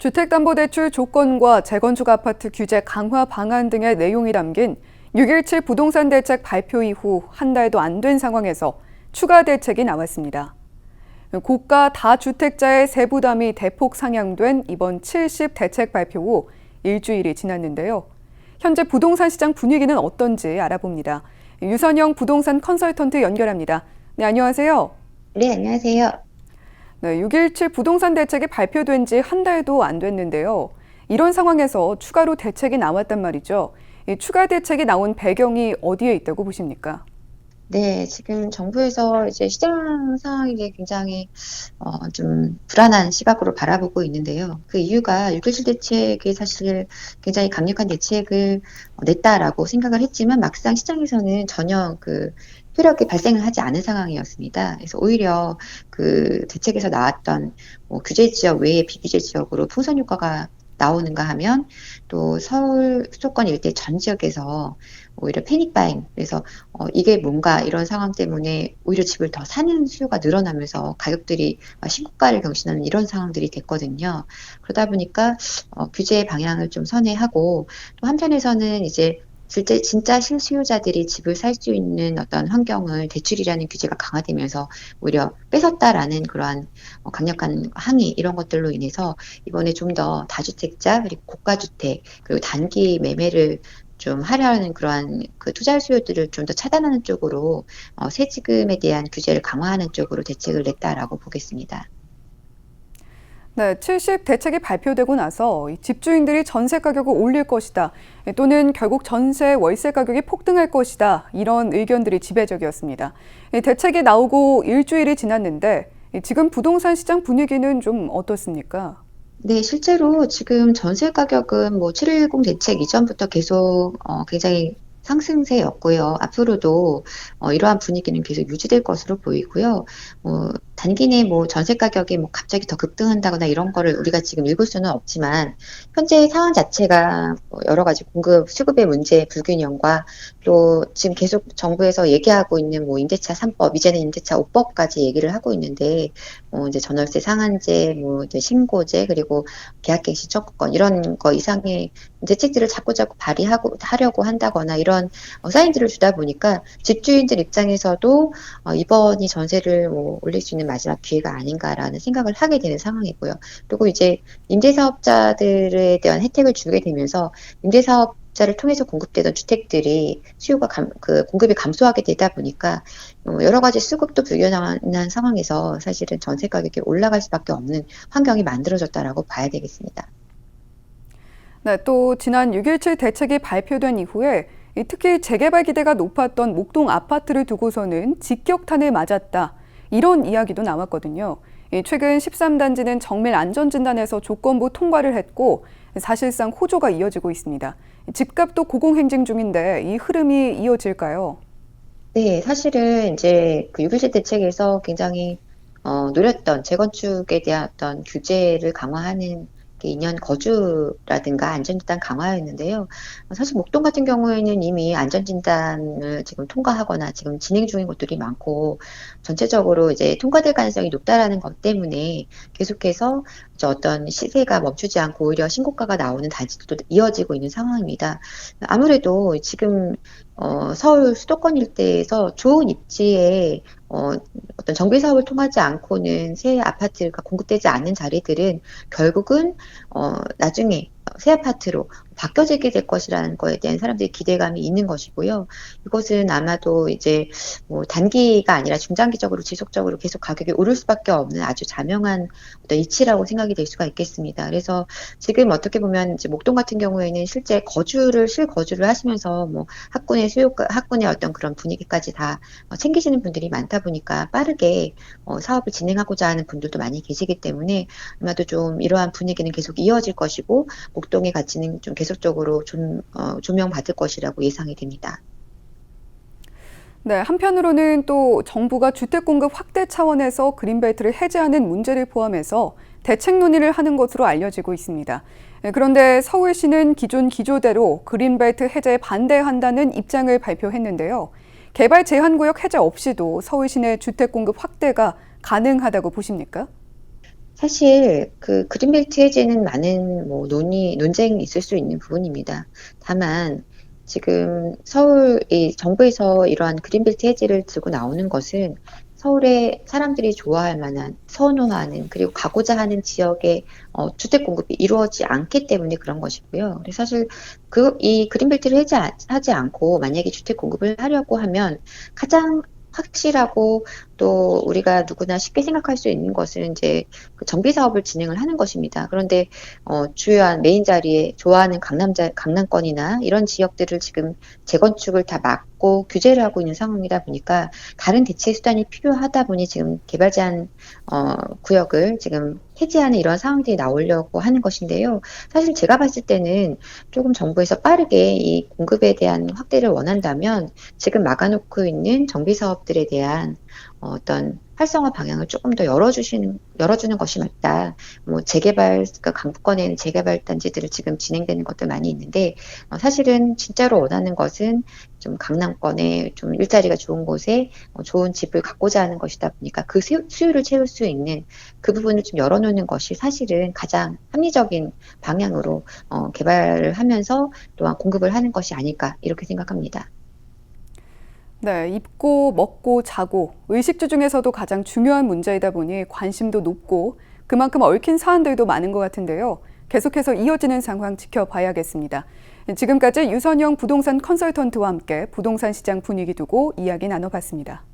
주택담보대출 조건과 재건축 아파트 규제 강화 방안 등의 내용이 담긴 6.17 부동산 대책 발표 이후 한 달도 안 된 상황에서 추가 대책이 나왔습니다. 고가 다주택자의 세부담이 대폭 상향된 이번 70 대책 발표 후 일주일이 지났는데요. 현재 부동산 시장 분위기는 어떤지 알아봅니다. 유선영 부동산 컨설턴트 연결합니다. 네, 안녕하세요. 네, 안녕하세요. 네, 6.17 부동산 대책이 발표된 지 한 달도 안 됐는데요. 이런 상황에서 추가로 대책이 나왔단 말이죠. 이 추가 대책이 나온 배경이 어디에 있다고 보십니까? 네, 지금 정부에서 이제 시장 상황이 굉장히 어, 좀 불안한 시각으로 바라보고 있는데요. 그 이유가 6.17 대책이 사실 굉장히 강력한 대책을 냈다라고 생각을 했지만 막상 시장에서는 전혀 그 효력이 발생을 하지 않은 상황이었습니다. 그래서 오히려 그 대책에서 나왔던 뭐 규제 지역 외에 비규제 지역으로 풍선 효과가 나오는가 하면 또 서울 수도권 일대 전 지역에서 오히려 패닉 바잉 그래서 어, 이게 뭔가 이런 상황 때문에 오히려 집을 더 사는 수요가 늘어나면서 가격들이 신고가를 경신하는 이런 상황들이 됐거든요. 그러다 보니까 어, 규제 방향을 좀 선회하고 또 한편에서는 이제 실제 진짜 실수요자들이 집을 살 수 있는 어떤 환경을 대출이라는 규제가 강화되면서 오히려 뺏었다라는 그러한 어, 강력한 항의 이런 것들로 인해서 이번에 좀 더 다주택자 그리고 고가주택 그리고 단기 매매를 좀 하려는 그러한 그 투자 수요들을 좀 더 차단하는 쪽으로 어, 세지금에 대한 규제를 강화하는 쪽으로 대책을 냈다라고 보겠습니다. 네, 70 대책이 발표되고 나서 집주인들이 전세 가격을 올릴 것이다. 또는 결국 전세 월세 가격이 폭등할 것이다. 이런 의견들이 지배적이었습니다. 대책이 나오고 일주일이 지났는데 지금 부동산 시장 분위기는 좀 어떻습니까? 네, 실제로 지금 전세 가격은 뭐 710 대책 이전부터 계속 어, 굉장히 상승세였고요. 앞으로도 어, 이러한 분위기는 계속 유지될 것으로 보이고요. 뭐 단기 내뭐 전세 가격이 뭐 갑자기 더 급등한다거나 이런 거를 우리가 지금 읽을 수는 없지만 현재 상황 자체가 뭐 여러 가지 공급 수급의 문제 불균형과 또 지금 계속 정부에서 얘기하고 있는 뭐 임대차 3법 이제는 임대차 5법까지 얘기를 하고 있는데 뭐 이제 전월세 상한제 뭐 이제 신고제 그리고 계약갱신 청구권 이런 거 이상의 대책들을 자꾸 자꾸 발의하고 하려고 한다거나 이런 어, 사인들을 주다 보니까 집주인들 입장에서도 어, 이번이 전세를 뭐 올릴 수 있는 마지막 기회가 아닌가라는 생각을 하게 되는 상황이고요. 그리고 이제 임대사업자들에 대한 혜택을 주게 되면서 임대사업 자를 통해서 공급되던 주택들이 수요가 감, 그 공급이 감소하게 되다 보니까 어, 여러 가지 수급도 불균형한 상황에서 사실은 전세 가격이 올라갈 수밖에 없는 환경이 만들어졌다라고 봐야 되겠습니다. 네, 또 지난 6.17 대책이 발표된 이후에 특히 재개발 기대가 높았던 목동 아파트를 두고서는 직격탄을 맞았다. 이런 이야기도 나왔거든요. 최근 13단지는 정밀 안전진단에서 조건부 통과를 했고 사실상 호조가 이어지고 있습니다. 집값도 고공행진 중인데 이 흐름이 이어질까요? 네, 사실은 이제 그 6.17 대책에서 굉장히 어, 노렸던 재건축에 대한 어떤 규제를 강화하는 2년 거주라든가 안전진단 강화였는데요. 사실 목동 같은 경우에는 이미 안전진단을 지금 통과하거나 지금 진행 중인 곳들이 많고 전체적으로 이제 통과될 가능성이 높다라는 것 때문에 계속해서 어떤 시세가 멈추지 않고 오히려 신고가가 나오는 단지도 이어지고 있는 상황입니다. 아무래도 지금 어, 서울 수도권 일대에서 좋은 입지에 어, 어떤 정비 사업을 통하지 않고는 새 아파트가 공급되지 않는 자리들은 결국은 어, 나중에 새 아파트로 바뀌어지게 될 것이라는 거에 대한 사람들의 기대감이 있는 것이고요. 이것은 아마도 이제 뭐 단기가 아니라 중장기적으로 지속적으로 계속 가격이 오를 수밖에 없는 아주 자명한 어떤 이치라고 생각이 될 수가 있겠습니다. 그래서 지금 어떻게 보면 이제 목동 같은 경우에는 실제 거주를 실거주를 하시면서 뭐 학군의 수요 학군의 어떤 그런 분위기까지 다 챙기시는 분들이 많다 보니까 빠르게 어, 사업을 진행하고자 하는 분들도 많이 계시기 때문에 아마도 좀 이러한 분위기는 계속 이어질 것이고 목동의 가치는 좀 계속 적으로 좀, 어, 조명받을 것이라고 예상이 됩니다. 네, 한편으로는 또 정부가 주택 공급 확대 차원에서 그린벨트를 해제하는 문제를 포함해서 대책 논의를 하는 것으로 알려지고 있습니다. 네, 그런데 서울시는 기존 기조대로 그린벨트 해제에 반대한다는 입장을 발표했는데요. 개발 제한 구역 해제 없이도 서울 시내 주택 공급 확대가 가능하다고 보십니까? 사실 그 그린벨트 해제는 많은 뭐 논의, 논쟁이 있을 수 있는 부분입니다. 다만 지금 서울 이 정부에서 이러한 그린벨트 해제를 들고 나오는 것은 서울의 사람들이 좋아할 만한 선호하는 그리고 가고자 하는 지역의 어, 주택 공급이 이루어지지 않기 때문에 그런 것이고요. 사실 그 이 그린벨트를 해제하지 않고 만약에 주택 공급을 하려고 하면 가장 확실하고 또 우리가 누구나 쉽게 생각할 수 있는 것은 이제 그 정비 사업을 진행을 하는 것입니다. 그런데 어, 주요한 메인 자리에 좋아하는 강남 자 강남권이나 이런 지역들을 지금 재건축을 다 막고 규제를 하고 있는 상황이다 보니까 다른 대체 수단이 필요하다 보니 지금 개발 제한 어, 구역을 지금 해제하는 이런 상황들이 나오려고 하는 것인데요. 사실 제가 봤을 때는 조금 정부에서 빠르게 이 공급에 대한 확대를 원한다면 지금 막아놓고 있는 정비 사업들에 대한 어, 어떤 활성화 방향을 조금 더 열어주시는, 열어주는 것이 맞다. 뭐, 재개발, 그러니까 강북권에 있는 재개발 단지들을 지금 진행되는 것들 많이 있는데, 어, 사실은 진짜로 원하는 것은 좀 강남권에 좀 일자리가 좋은 곳에 어, 좋은 집을 갖고자 하는 것이다 보니까 그 수- 수요를 채울 수 있는 그 부분을 좀 열어놓는 것이 사실은 가장 합리적인 방향으로 어, 개발을 하면서 또한 공급을 하는 것이 아닐까, 이렇게 생각합니다. 네, 입고, 먹고, 자고, 의식주 중에서도 가장 중요한 문제이다 보니 관심도 높고 그만큼 얽힌 사안들도 많은 것 같은데요. 계속해서 이어지는 상황 지켜봐야겠습니다. 지금까지 유선영 부동산 컨설턴트와 함께 부동산 시장 분위기 두고 이야기 나눠봤습니다.